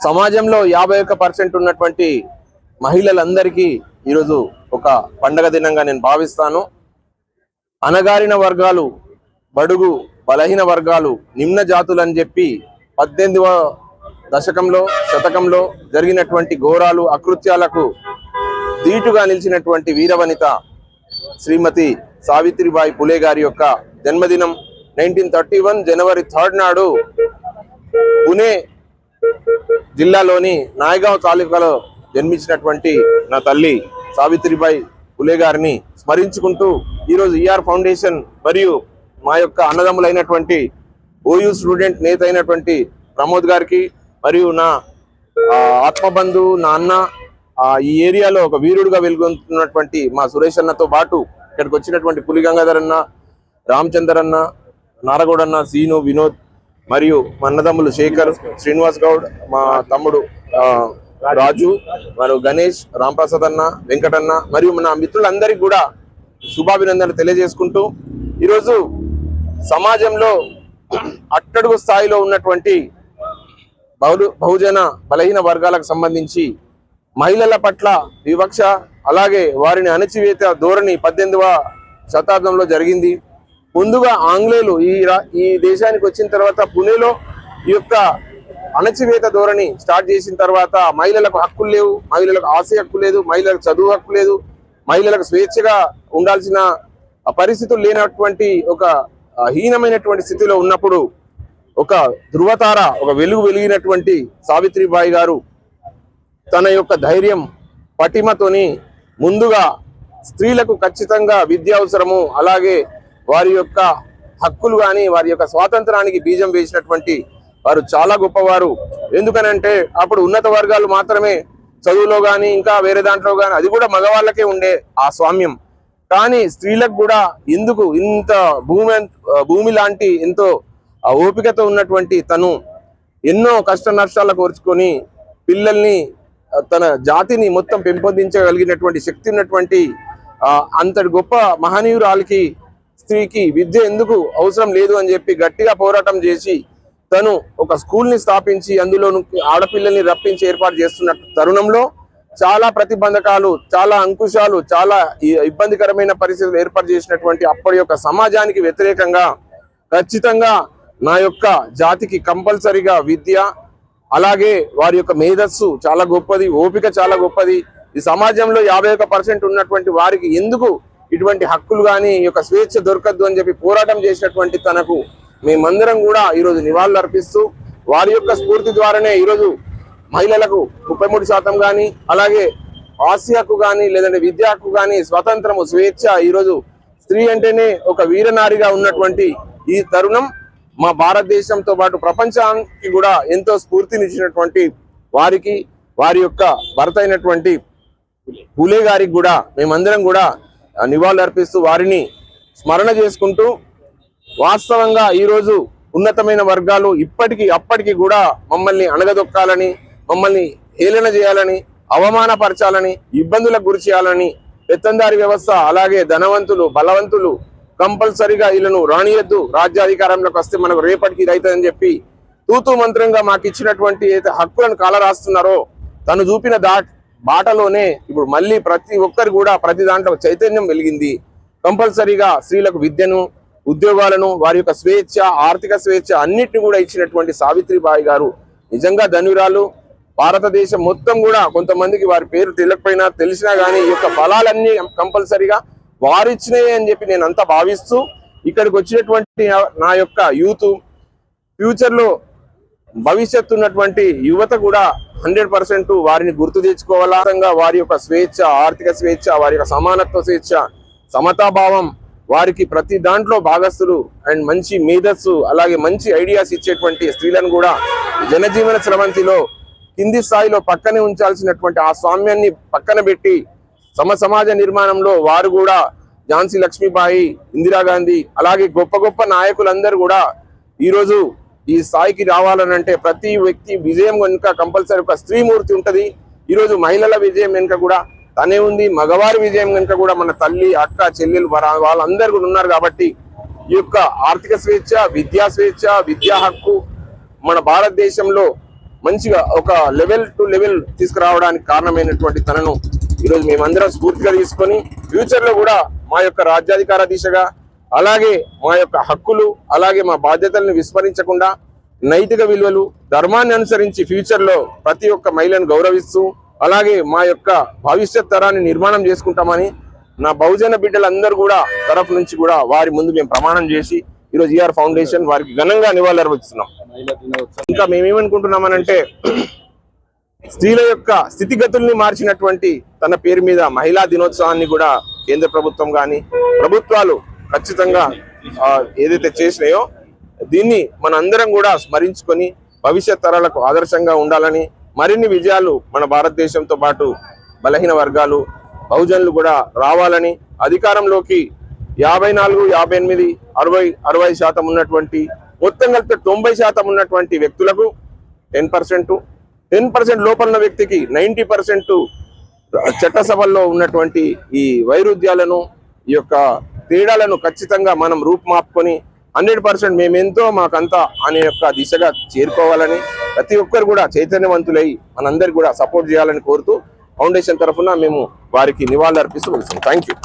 సమాజంలో యాభై ఒక్క పర్సెంట్ ఉన్నటువంటి మహిళలందరికీ ఈరోజు ఒక పండగ దినంగా నేను భావిస్తాను. అనగారిన వర్గాలు బడుగు బలహీన వర్గాలు నిమ్న జాతులు అని చెప్పి పద్దెనిమిదవ దశకంలో శతకంలో జరిగినటువంటి ఘోరాలు అకృత్యాలకు ధీటుగా నిలిచినటువంటి వీరవనిత శ్రీమతి సావిత్రిబాయి పులే గారి యొక్క జన్మదినం nineteen thirty one January third నాడు పునే జిల్లాలోని నాయగావ్ తాలూకాలో జన్మించినటువంటి నా తల్లి సావిత్రిబాయి పులే గారిని స్మరించుకుంటూ ఈరోజు ఈఆర్ ఫౌండేషన్ మరియు మా యొక్క అన్నదమ్ములైనటువంటి ఓయూ స్టూడెంట్ నేత అయినటువంటి ప్రమోద్ గారికి మరియు నా ఆత్మబంధు నా అన్న ఈ ఏరియాలో ఒక వీరుడుగా వెలుగొందుతున్నటువంటి మా సురేష్ అన్నతో పాటు ఇక్కడికి వచ్చినటువంటి పులి గంగాధర్ అన్న రామచందర్ అన్న నారగౌడ్ అన్న సీను వినోద్ మరియు మన్నదమ్ములు శేఖర్ శ్రీనివాస్ గౌడ్ మా తమ్ముడు రాజు మరియు గణేష్ రాంప్రసాద్ అన్న వెంకటన్న మరియు మన మిత్రులందరికీ కూడా శుభాభినందనలు తెలియజేసుకుంటూ ఈరోజు సమాజంలో అట్టడుగు స్థాయిలో ఉన్నటువంటి బహు బహుజన బలహీన వర్గాలకు సంబంధించి మహిళల పట్ల వివక్ష అలాగే వారిని అణచివేత ధోరణి పద్దెనిమిదవ శతాబ్దంలో జరిగింది. ముందుగా ఆంగ్లేయులు ఈ రా- ఈ దేశానికి వచ్చిన తర్వాత పుణేలో ఈ యొక్క అణచివేత ధోరణి స్టార్ట్ చేసిన తర్వాత మహిళలకు హక్కులు లేవు మహిళలకు ఆశ హక్కు లేదు మహిళలకు చదువు హక్కు లేదు మహిళలకు స్వేచ్ఛగా ఉండాల్సిన పరిస్థితులు లేనటువంటి ఒక హీనమైనటువంటి స్థితిలో ఉన్నప్పుడు ఒక ధృవతార ఒక వెలుగు వెలిగినటువంటి సావిత్రిబాయి గారు తన యొక్క ధైర్యం పటిమతోని ముందుగా స్త్రీలకు ఖచ్చితంగా విద్య అవసరము అలాగే వారి యొక్క హక్కులు కానీ వారి యొక్క స్వాతంత్రానికి బీజం వేసినటువంటి వారు చాలా గొప్పవారు. ఎందుకనంటే అప్పుడు ఉన్నత వర్గాలు మాత్రమే చదువులో కానీ ఇంకా వేరే దాంట్లో కానీ అది కూడా మగవాళ్ళకే ఉండే ఆ స్వామ్యం. కానీ స్త్రీలకు కూడా ఎందుకు ఇంత భూమి భూమి లాంటి ఎంతో ఓపికతో ఉన్నటువంటి తను ఎన్నో కష్ట నష్టాలకు ఓర్చుకొని పిల్లల్ని తన జాతిని మొత్తం పెంపొందించగలిగినటువంటి శక్తి ఉన్నటువంటి అంతటి గొప్ప మహనీయురాలకి స్త్రీకి విద్య ఎందుకు అవసరం లేదు అని చెప్పి గట్టిగా పోరాటం చేసి తను ఒక స్కూల్ని స్థాపించి అందులో ఆడపిల్లల్ని రప్పించి ఏర్పాటు చేస్తున్న తరుణంలో చాలా ప్రతిబంధకాలు చాలా అంకుశాలు చాలా ఈ- ఇబ్బందికరమైన పరిస్థితులు ఏర్పాటు చేసినటువంటి అప్పటి యొక్క సమాజానికి వ్యతిరేకంగా ఖచ్చితంగా నా యొక్క జాతికి కంపల్సరిగా విద్య అలాగే వారి యొక్క మేధస్సు చాలా గొప్పది ఓపిక చాలా గొప్పది. ఈ సమాజంలో యాభై పర్సెంట్ ఉన్నటువంటి వారికి ఎందుకు ఇటువంటి హక్కులు కానీ ఈ యొక్క స్వేచ్ఛ దొరకద్దు అని చెప్పి పోరాటం చేసినటువంటి తనకు మేమందరం కూడా ఈరోజు నివాళులు అర్పిస్తూ వారి యొక్క స్ఫూర్తి ద్వారానే ఈరోజు మహిళలకు ముప్పై మూడు శాతం కానీ అలాగే ఆస్తి హక్కు కానీ లేదంటే విద్యా హక్కు కానీ స్వతంత్రము స్వేచ్ఛ ఈరోజు స్త్రీ అంటేనే ఒక వీరనారిగా ఉన్నటువంటి ఈ తరుణం. మా భారతదేశంతో పాటు ప్రపంచానికి కూడా ఎంతో స్ఫూర్తినిచ్చినటువంటి వారికి వారి యొక్క భర్త అయినటువంటి పూలే గారికి కూడా మేమందరం కూడా నివాళులర్పిస్తూ అర్పిస్తూ వారిని స్మరణ చేసుకుంటూ వాస్తవంగా ఈరోజు ఉన్నతమైన వర్గాలు ఇప్పటికీ అప్పటికి కూడా మమ్మల్ని అణగదొక్కాలని మమ్మల్ని హేళన చేయాలని అవమానపరచాలని ఇబ్బందులకు గురి చేయాలని పెత్తందారి వ్యవస్థ అలాగే ధనవంతులు బలవంతులు కంపల్సరిగా వీళ్ళను రానియద్దు. రాజ్యాధికారంలోకి వస్తే మనకు రేపటికి ఇదైతుందని అవుతుందని చెప్పి తూతూ మంత్రంగా మాకు ఇచ్చినటువంటి హక్కులను కాలరాస్తున్నారో తను చూపిన దాట్ బాటలోనే ఇప్పుడు మళ్ళీ ప్రతి ఒక్కరు కూడా ప్రతి దాంట్లో చైతన్యం వెలిగింది. కంపల్సరీగా స్త్రీలకు విద్యను ఉద్యోగాలను వారి యొక్క స్వేచ్ఛ ఆర్థిక స్వేచ్ఛ అన్నిటిని కూడా ఇచ్చినటువంటి సావిత్రిబాయి గారు. నిజంగా ధనురాలు భారతదేశం మొత్తం కూడా కొంతమందికి వారి పేరు తెలియకపోయినా తెలిసినా కానీ ఈ యొక్క ఫలాలన్నీ కంపల్సరీగా వారిచ్చినాయి అని చెప్పి నేను అంతా భావిస్తూ ఇక్కడికి వచ్చినటువంటి నా యొక్క యూత్ ఫ్యూచర్లో భవిష్యత్తు ఉన్నటువంటి యువత కూడా హండ్రెడ్ పర్సెంట్ వారిని గుర్తు తెచ్చుకోవాలా? వారి యొక్క స్వేచ్ఛ ఆర్థిక స్వేచ్ఛ వారి యొక్క సమానత్వ స్వేచ్ఛ సమతాభావం వారికి ప్రతి దాంట్లో భాగస్థులు అండ్ మంచి మేధస్సు అలాగే మంచి ఐడియాస్ ఇచ్చేటువంటి స్త్రీలను కూడా జనజీవన స్రవంతిలో కింది స్థాయిలో పక్కనే ఉంచాల్సినటువంటి ఆ స్వామ్యాన్ని పక్కన పెట్టి సమ సమాజ నిర్మాణంలో వారు కూడా ఝాన్సీ లక్ష్మీబాయి ఇందిరాగాంధీ అలాగే గొప్ప గొప్ప నాయకులందరూ కూడా ఈరోజు ఈ స్థాయికి రావాలనంటే ప్రతి వ్యక్తి విజయం కనుక కంపల్సరీ ఒక స్త్రీమూర్తి ఉంటుంది. ఈరోజు మహిళల విజయం వెనుక కూడా తనే ఉంది. మగవారి విజయం కనుక కూడా మన తల్లి అక్క చెల్లెలు వాళ్ళందరూ కూడా ఉన్నారు కాబట్టి ఈ యొక్క ఆర్థిక స్వేచ్ఛ విద్యా స్వేచ్ఛ విద్యా హక్కు మన భారతదేశంలో మంచిగా ఒక లెవెల్ టు లెవెల్ తీసుకురావడానికి కారణమైనటువంటి తనను ఈరోజు మేమందరం స్ఫూర్తిగా తీసుకొని ఫ్యూచర్లో కూడా మా యొక్క రాజ్యాధికార దిశగా అలాగే మా యొక్క హక్కులు అలాగే మా బాధ్యతలను విస్మరించకుండా నైతిక విలువలు ధర్మాన్ని అనుసరించి ఫ్యూచర్లో ప్రతి ఒక్క మహిళను గౌరవిస్తూ అలాగే మా యొక్క భవిష్యత్ తరాన్ని నిర్మాణం చేసుకుంటామని నా బహుజన బిడ్డలందరూ కూడా తరఫు నుంచి కూడా వారి ముందు మేము ప్రమాణం చేసి ఈరోజు ఈఆర్ ఫౌండేషన్ వారికి ఘనంగా నివాళులర్పిస్తున్నాం. ఇంకా మేమేమనుకుంటున్నామనంటే స్త్రీల యొక్క స్థితిగతుల్ని మార్చినటువంటి తన పేరు మీద మహిళా దినోత్సవాన్ని కూడా కేంద్ర ప్రభుత్వం కానీ ప్రభుత్వాలు ఖచ్చితంగా ఏదైతే చేసినాయో దీన్ని మన అందరం కూడా స్మరించుకొని భవిష్యత్ తరాలకు ఆదర్శంగా ఉండాలని మరిన్ని విజయాలు మన భారతదేశంతో పాటు బలహీన వర్గాలు బహుజనులు కూడా రావాలని అధికారంలోకి యాభై నాలుగు యాభై ఎనిమిది అరవై అరవై శాతం ఉన్నటువంటి మొత్తం కలిపితే తొంభై శాతం ఉన్నటువంటి వ్యక్తులకు టెన్ పర్సెంట్ టెన్ పర్సెంట్ లోపల ఉన్న వ్యక్తికి నైంటీ పర్సెంట్ చట్టసభల్లో ఉన్నటువంటి ఈ వైరుధ్యాలను ఈ యొక్క క్రీడలను ఖచ్చితంగా మనం రూపుమాపుకొని హండ్రెడ్ పర్సెంట్ మేమెంతో మాకంతా అనే యొక్క దిశగా చేరుకోవాలని ప్రతి ఒక్కరు కూడా చైతన్యవంతులై మనందరికి కూడా సపోర్ట్ చేయాలని కోరుతూ ఫౌండేషన్ తరఫున మేము వారికి నివాళులు అర్పిస్తూ థ్యాంక్ యూ.